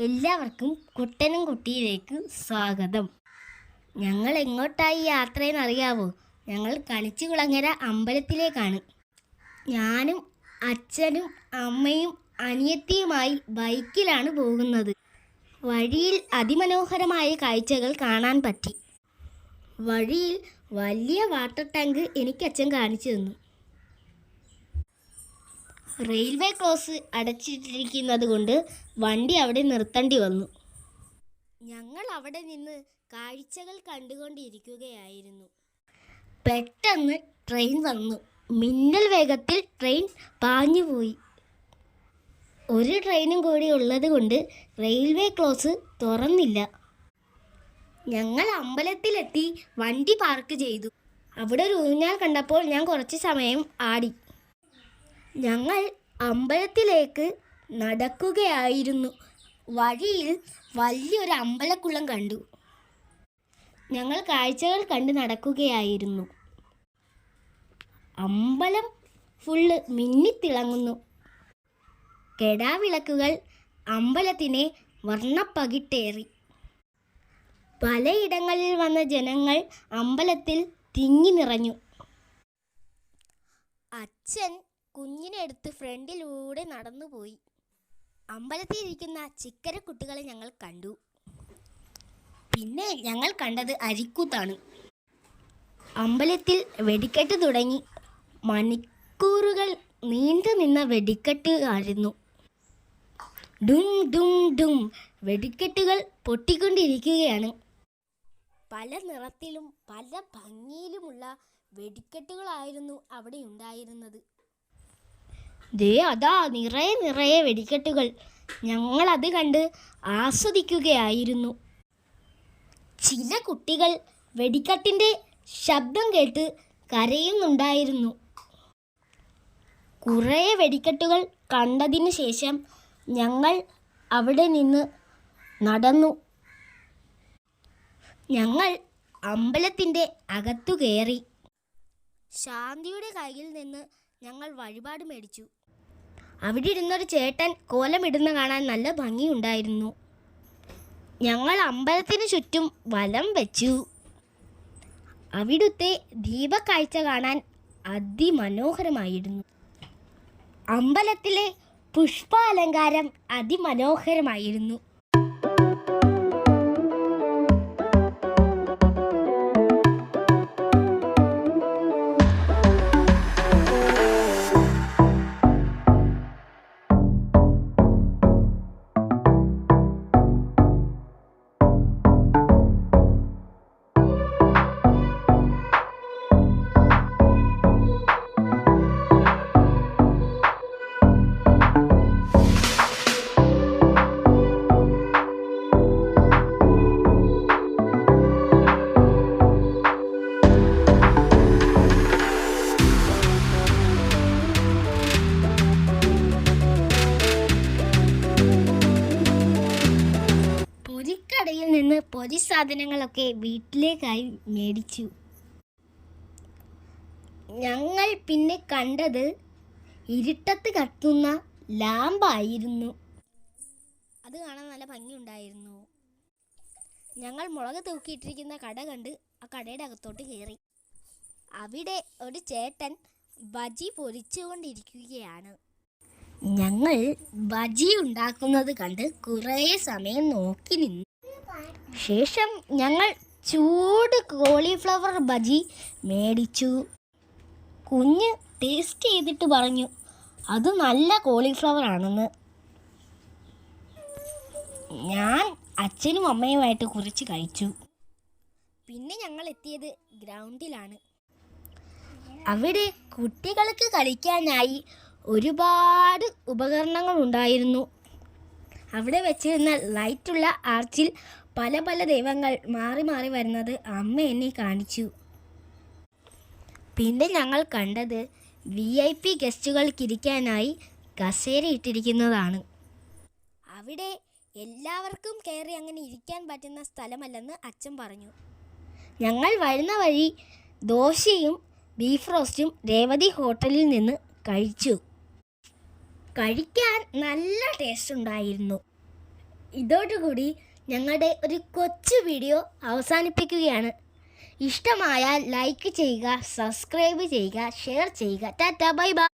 എല്ലാവർക്കും കുട്ടനും കുട്ടിയിലേക്ക് സ്വാഗതം. ഞങ്ങൾ എങ്ങോട്ടായി യാത്രയെന്ന് അറിയാവോ? ഞങ്ങൾ കളിച്ചുകുളങ്ങര അമ്പലത്തിലേക്കാണ്. ഞാനും അച്ഛനും അമ്മയും അനിയത്തിയുമായി ബൈക്കിലാണ് പോകുന്നത്. വഴിയിൽ അതിമനോഹരമായ കാഴ്ചകൾ കാണാൻ പറ്റി. വഴിയിൽ വലിയ വാട്ടർ ടാങ്ക് എനിക്ക് അച്ഛൻ കാണിച്ചു തന്നു. റെയിൽവേ ക്രോസ് അടച്ചിട്ടിരിക്കുന്നത് കൊണ്ട് വണ്ടി അവിടെ നിർത്തേണ്ടി വന്നു. ഞങ്ങൾ അവിടെ നിന്ന് കാഴ്ചകൾ കണ്ടുകൊണ്ടിരിക്കുകയായിരുന്നു. പെട്ടെന്ന് ട്രെയിൻ വന്നു. മിന്നൽ വേഗത്തിൽ ട്രെയിൻ പാഞ്ഞുപോയി ഒരു ട്രെയിനും കൂടി ഉള്ളത് കൊണ്ട് റെയിൽവേ ക്ലോസ് തുറന്നില്ല. ഞങ്ങൾ അമ്പലത്തിലെത്തി വണ്ടി പാർക്ക് ചെയ്തു. അവിടെ ഒരു ഊഞ്ഞാൽ കണ്ടപ്പോൾ ഞാൻ കുറച്ച് സമയം ആടി. ഞങ്ങൾ അമ്പലത്തിലേക്ക് നടക്കുകയായിരുന്നു. വഴിയിൽ വലിയൊരു അമ്പലക്കുളം കണ്ടു. ഞങ്ങൾ കാഴ്ചകൾ കണ്ട് നടക്കുകയായിരുന്നു. അമ്പലം ഫുള്ള് മിന്നിത്തിളങ്ങുന്നു. കെടാവിളക്കുകൾ അമ്പലത്തിനെ വർണപ്പകിട്ടേറി. പലയിടങ്ങളിൽ വന്ന ജനങ്ങൾ അമ്പലത്തിൽ തിങ്ങി നിറഞ്ഞു. അച്ഛൻ കുഞ്ഞിനെ എടുത്ത് ഫ്രണ്ടിലൂടെ നടന്നുപോയി. അമ്പലത്തിൽ ഇരിക്കുന്ന ചിക്കര കുട്ടികളെ ഞങ്ങൾ കണ്ടു. പിന്നെ ഞങ്ങൾ കണ്ടത് അരിക്കൂത്താണ്. അമ്പലത്തിൽ വെടിക്കെട്ട് തുടങ്ങി. മണിക്കൂറുകൾ നീണ്ടു നിന്ന വെടിക്കെട്ട് ആയിരുന്നു. ഡും ഡും ഡും വെടിക്കെട്ടുകൾ പൊട്ടിക്കൊണ്ടിരിക്കുകയാണ്. പല നിറത്തിലും പല ഭംഗിയിലുമുള്ള വെടിക്കെട്ടുകളായിരുന്നു അവിടെ ഉണ്ടായിരുന്നത്. ദേ അതാ നിറയെ നിറയെ വെടിക്കെട്ടുകൾ. ഞങ്ങളത് കണ്ട് ആസ്വദിക്കുകയായിരുന്നു. ചില കുട്ടികൾ വെടിക്കെട്ടിന്റെ ശബ്ദം കേട്ട് കരയുന്നുണ്ടായിരുന്നു. കുറേ വെടിക്കെട്ടുകൾ കണ്ടതിന് ശേഷം ഞങ്ങൾ അവിടെ നിന്ന് നടന്നു. ഞങ്ങൾ അമ്പലത്തിന്റെ അകത്തു കയറി. ശാന്തിയുടെ കയ്യിൽ നിന്ന് ഞങ്ങൾ വഴിപാട് മേടിച്ചു. അവിടെ ഇരുന്നൊരു ചേട്ടൻ കോലമിടുന്ന കാണാൻ നല്ല ഭംഗിയുണ്ടായിരുന്നു. ഞങ്ങൾ അമ്പലത്തിന് ചുറ്റും വലം വെച്ചു. അവിടുത്തെ ദീപക്കാഴ്ച കാണാൻ അതിമനോഹരമായിരുന്നു. അമ്പലത്തിലെ പുഷ്പാലങ്കാരം അതിമനോഹരമായിരുന്നു. പൊരി സാധനങ്ങളൊക്കെ വീട്ടിലേക്കായി മേടിച്ചു. ഞങ്ങൾ പിന്നെ കണ്ടത് ഇരുട്ടത്ത് കത്തുന്ന ലാമ്പായിരുന്നു. അത് കാണാൻ നല്ല ഭംഗിയുണ്ടായിരുന്നു. ഞങ്ങൾ മുളക് തൂക്കിയിട്ടിരിക്കുന്ന കട കണ്ട് ആ കടയുടെ അകത്തോട്ട് കയറി. അവിടെ ഒരു ചേട്ടൻ ബജി പൊരിച്ചുകൊണ്ടിരിക്കുകയാണ്. ഞങ്ങൾ ബജി ഉണ്ടാക്കുന്നത് കണ്ട് കുറേ സമയം നോക്കി നിന്നു. ശേഷം ഞങ്ങൾ ചൂട് കോളിഫ്ലവർ ബജി മേടിച്ചു. കുഞ്ഞ് ടേസ്റ്റ് ചെയ്തിട്ട് പറഞ്ഞു അത് നല്ല കോളിഫ്ലവർ ആണെന്ന്. ഞാൻ അച്ഛനും അമ്മയുമായിട്ട് കുറച്ച് കഴിച്ചു. പിന്നെ ഞങ്ങൾ എത്തിയത് ഗ്രൗണ്ടിലാണ്. അവിടെ കുട്ടികൾക്ക് കളിക്കാനായി ഒരുപാട് ഉപകരണങ്ങൾ ഉണ്ടായിരുന്നു. അവിടെ വെച്ചിരുന്ന ലൈറ്റുള്ള ആർച്ചിൽ പല പല ദൈവങ്ങൾ മാറി മാറി വരുന്നത് അമ്മ എന്നെ കാണിച്ചു. പിന്നെ ഞങ്ങൾ കണ്ടത് വി ഐ പി ഗസ്റ്റുകൾക്കിരിക്കാനായി കസേര ഇട്ടിരിക്കുന്നതാണ്. അവിടെ എല്ലാവർക്കും കയറി അങ്ങനെ ഇരിക്കാൻ പറ്റുന്ന സ്ഥലമല്ലെന്ന് അച്ഛൻ പറഞ്ഞു. ഞങ്ങൾ വരുന്ന വഴി ദോശയും ബീഫ് റോസ്റ്റും രേവതി ഹോട്ടലിൽ നിന്ന് കഴിച്ചു. കഴിക്കാൻ നല്ല ടേസ്റ്റ് ഉണ്ടായിരുന്നു. ഇതോടുകൂടി ഞങ്ങളുടെ ഒരു കൊച്ചു വീഡിയോ അവസാനിപ്പിക്കുകയാണ്. ഇഷ്ടമായാൽ ലൈക്ക് ചെയ്യുക സബ്സ്ക്രൈബ് ചെയ്യുക ഷെയർ ചെയ്യുക. Tata bye bye